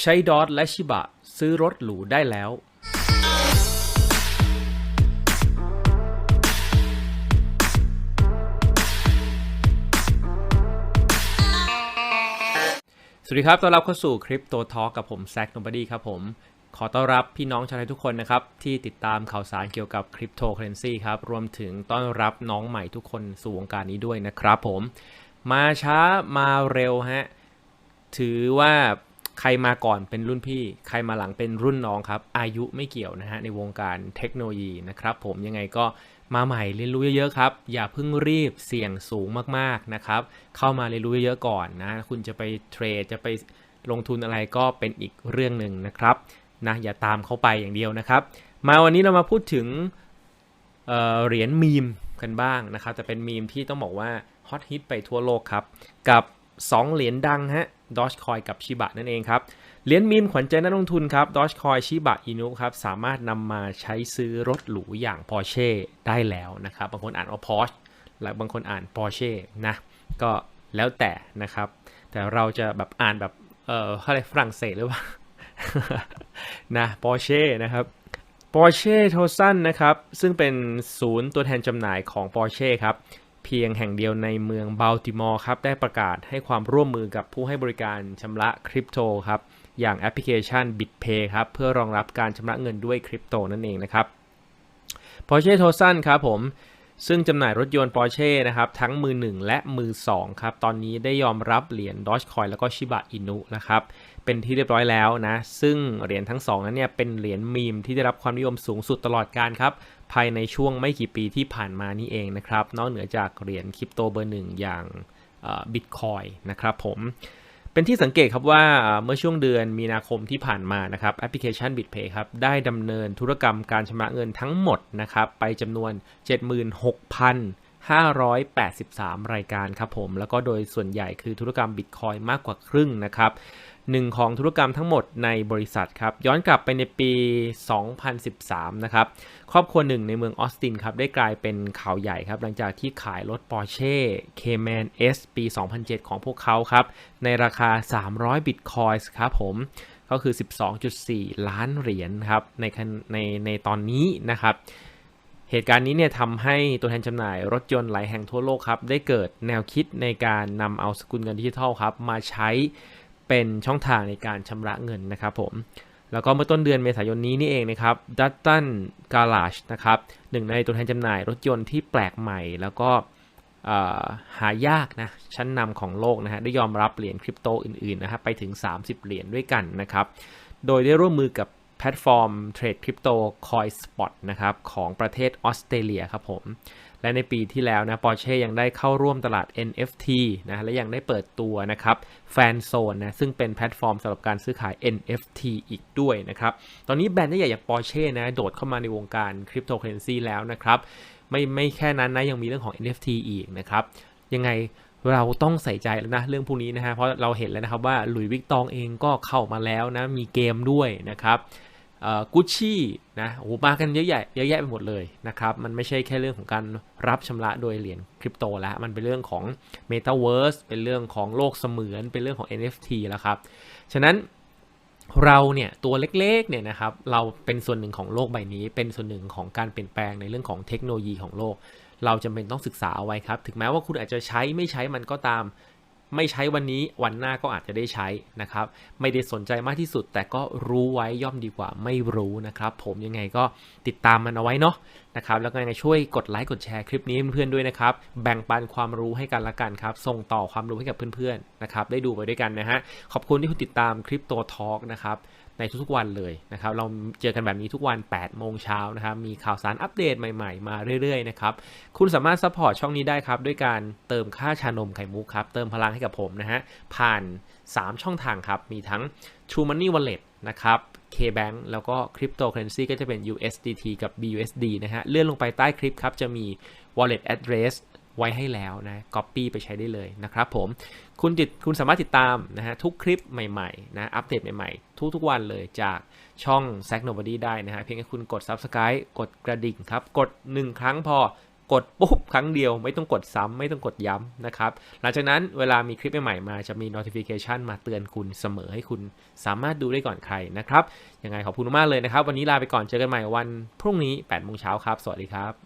ใช้ดอทและชิบะซื้อรถหรูได้แล้ว สวัสดีครับต้อนรับเข้าสู่คริปโตทอกับผมแซ k โนบ d y ครับผม ขอต้อนรับพี่น้องชาวไทยทุกคนนะครับ ที่ติดตามข่าวสารเกี่ยวกับคริปโตเคอเรนซีครับ รวมถึงต้อนรับน้องใหม่ทุกคนสู่วงการนี้ด้วยนะครับผม มาช้ามาเร็วฮะ ถือว่า ใครมาก่อนเป็นรุ่นพี่ ใครมาหลังเป็นรุ่นน้องครับ อายุไม่เกี่ยวนะฮะในวงการเทคโนโลยีนะครับ ผมยังไงก็มาใหม่เรียนรู้เยอะๆครับ อย่าเพิ่งรีบเสี่ยงสูงมากๆนะครับ เข้ามาเรียนรู้เยอะๆก่อนนะ คุณจะไปเทรดจะไปลงทุนอะไรก็เป็นอีกเรื่องหนึ่งนะครับนะอย่าตามเข้าไปอย่างเดียวนะครับ มาวันนี้เรามาพูดถึงเเหรียญมีมกันบ้างนะครับแต่เป็นมีมที่ต้องบอกว่าฮอตฮิตไปทั่วโลกครับ กับ 2 เหรียญดังฮะ Dogecoin กับชิบะนั่นเองครับเหรียญมีมขวัญใจนักลงทุนครับ Dogecoin ชิบะอินุครับสามารถนำมาใช้ซื้อรถหรูอย่าง Porsche ได้แล้วนะครับบางคนอ่านว่า Porsche และบางคนอ่าน Porsche นะก็แล้วแต่นะครับ แต่เราจะแบบอ่านแบบเอ่ออะไรฝรั่งเศสหรือเปล่านะ Porsche นะครับ Porsche t o s a n นะครับซึ่งเป็นศูนย์ตัวแทนจำหน่ายของ Porsche ครับ เพียงแห่งเดียวในเมืองบัลติมอร์ครับได้ประกาศให้ความร่วมมือกับผู้ให้บริการชำระคริปโตครับอย่างแอปพลิเคชัน BitPay ครับเพื่อรองรับการชำระเงินด้วยคริปโตนั่นเองนะครับ Porsche t o s a n ครับผมซึ่งจำหน่ายรถยนต์ Porsche นะครับทั้งมือ 1 และมือ 2 ครับ ตอนนี้ได้ยอมรับเหรียญ Dogecoin แล้วก็ Shiba Inu นะครับ เป็นที่เรียบร้อยแล้วนะ ซึ่งเหรียญทั้งสองนั้นเนี่ยเป็นเหรียญมีมที่ได้รับความนิยมสูงสุดตลอดการครับ ภายในช่วงไม่กี่ปีที่ผ่านมานี่เองนะครับ นอกเหนือจากเหรียญคริปโตเบอร์หนึ่งอย่างบิตคอยนะครับผมเป็นที่สังเกตครับว่าเมื่อช่วงเดือนมีนาคมที่ผ่านมานะครับแอปพลิเคชัน BitPay ครับได้ดำเนินธุรกรรมการชำระเงินทั้งหมดนะครับไปจำนวน 583 รายการครับผม แล้วก็โดยส่วนใหญ่คือธุรกรรม Bitcoin มากกว่าครึ่งนะครับหนึ่งของธุรกรรมทั้งหมดในบริษัทครับ ย้อนกลับไปในปี 2013 นะครับ ครอบครัวหนึ่งในเมืองออสตินครับ ได้กลายเป็นข่าวใหญ่ครับ หลังจากที่ขายรถ Porsche Cayman S ปี 2007 ของพวกเขาครับ ในราคา 300 Bitcoin ครับผมก็คือ 12.4 ล้านเหรียญครับในในในตอนนี้นะครับ เหตุการณ์นี้เนี่ยทำให้ตัวแทนจำหน่ายรถยนต์หลายแห่งทั่วโลกครับ ได้เกิดแนวคิดในการนำเอาสกุลเงินดิจิทัลครับ มาใช้เป็นช่องทางในการชำระเงินนะครับผม แล้วก็เมื่อต้นเดือนเมษายนนี้นี่เองนะครับดัตตันกาลาชนะครับหนึ่งในตัวแทนจำหน่ายรถยนต์ที่แปลกใหม่ แล้วก็หายากนะชั้นนำของโลกนะฮะได้ยอมรับเหรียญคริปโตอื่นๆนะครับไปถึง 30 เหรียญด้วยกันนะครับโดยได้ร่วมมือกับ แพลตฟอร์มเทรดคริปโต CoinSpot นะครับของประเทศออสเตรเลียครับผม และในปีที่แล้วนะปอร์เช่ยังได้เข้าร่วมตลาด NFT นะและยังได้เปิดตัวนะครับแฟนโซนนะซึ่งเป็นแพลตฟอร์มสำหรับการซื้อขาย NFT อีกด้วยนะครับ ตอนนี้แบรนด์ใหญ่อย่างปอร์เช่นะโดดเข้ามาในวงการคริปโตเคอเรนซีแล้วนะครับ ไม่ไม่แค่นั้นนะยังมีเรื่องของ NFT อีกนะครับยังไง เราต้องใส่ใจแล้วนะเรื่องพวกนี้นะฮะเพราะเราเห็นแล้วนะครับว่าหลุยวิกตองเองก็เข้ามาแล้วนะมีเกมด้วยนะครับกุชชี่นะโอ้มากันเยอะแยะเยอะแยะไปหมดเลยนะครับ มันไม่ใช่แค่เรื่องของการรับชำระโดยเหรียญคริปโตแล้ว มันเป็นเรื่องของ Metaverse เป็นเรื่องของโลกเสมือน เป็นเรื่องของ NFT แล้วครับ ฉะนั้น เราเนี่ยตัวเล็กๆเนี่ยนะครับเราเป็นส่วนหนึ่งของโลกใบนี้ เป็นส่วนหนึ่งของการเปลี่ยนแปลงในเรื่องของเทคโนโลยีของโลก เราจำเป็นต้องศึกษาเอาไว้ครับ ถึงแม้ว่าคุณอาจจะใช้ไม่ใช้มันก็ตาม ไม่ใช้วันนี้วันหน้าก็อาจจะได้ใช้นะครับ ไม่ได้สนใจมากที่สุด แต่ก็รู้ไว้ย่อมดีกว่าไม่รู้นะครับ ผมยังไงก็ติดตามมันเอาไว้เนาะนะครับแล้วก็ยังไงช่วยกดไลค์กดแชร์คลิปนี้เพื่อนๆด้วยนะครับ แบ่งปันความรู้ให้กันละกันครับ ส่งต่อความรู้ให้กับเพื่อนๆนะครับ ได้ดูไปด้วยกันนะฮะขอบคุณที่คุณติดตามคลิปตัวทอล์กนะครับ ในทุกๆวันเลยนะครับ เราเจอกันแบบนี้ทุกวัน 8 โมงเช้านะครับ มีข่าวสารอัปเดตใหม่ๆ มาเรื่อยๆนะครับ คุณสามารถซัพพอร์ตช่องนี้ได้ครับด้วยการเติมค่าชานมไข่มุกครับ เติมพลังให้กับผมนะฮะ ผ่าน 3 ช่องทางครับ มีทั้ง True Money Wallet นะครับ KBank แล้วก็ Cryptocurrency ก็จะเป็น USDT กับ BUSD นะฮะ เลื่อนลงไปใต้คลิปครับ จะมี wallet address ไว้ให้แล้วนะ copy ไปใช้ได้เลยนะครับผม คุณติดคุณสามารถติดตามนะฮะทุกคลิปใหม่ๆนะอัปเดตใหม่ๆ ทุกๆวันเลยจากช่อง s a c Nobody ได้นะฮะเพียงแค่คุณกด subscribe กดกระดิ่งครับ กด 1 ครั้งพอกดปุ๊บครั้งเดียวไม่ต้องกดซ้ำ ไม่ต้องกดย้ำนะครับ หลังจากนั้นเวลามีคลิปใหม่ๆมาจะมี notification มาเตือนคุณเสมอให้คุณสามารถดูได้ก่อนใครนะครับยังไงขอบคุณมากเลยนะครับ วันนี้ลาไปก่อนเจอกันใหม่วันพรุ่งนี้8โมงเช้าครับ สวัสดีครับ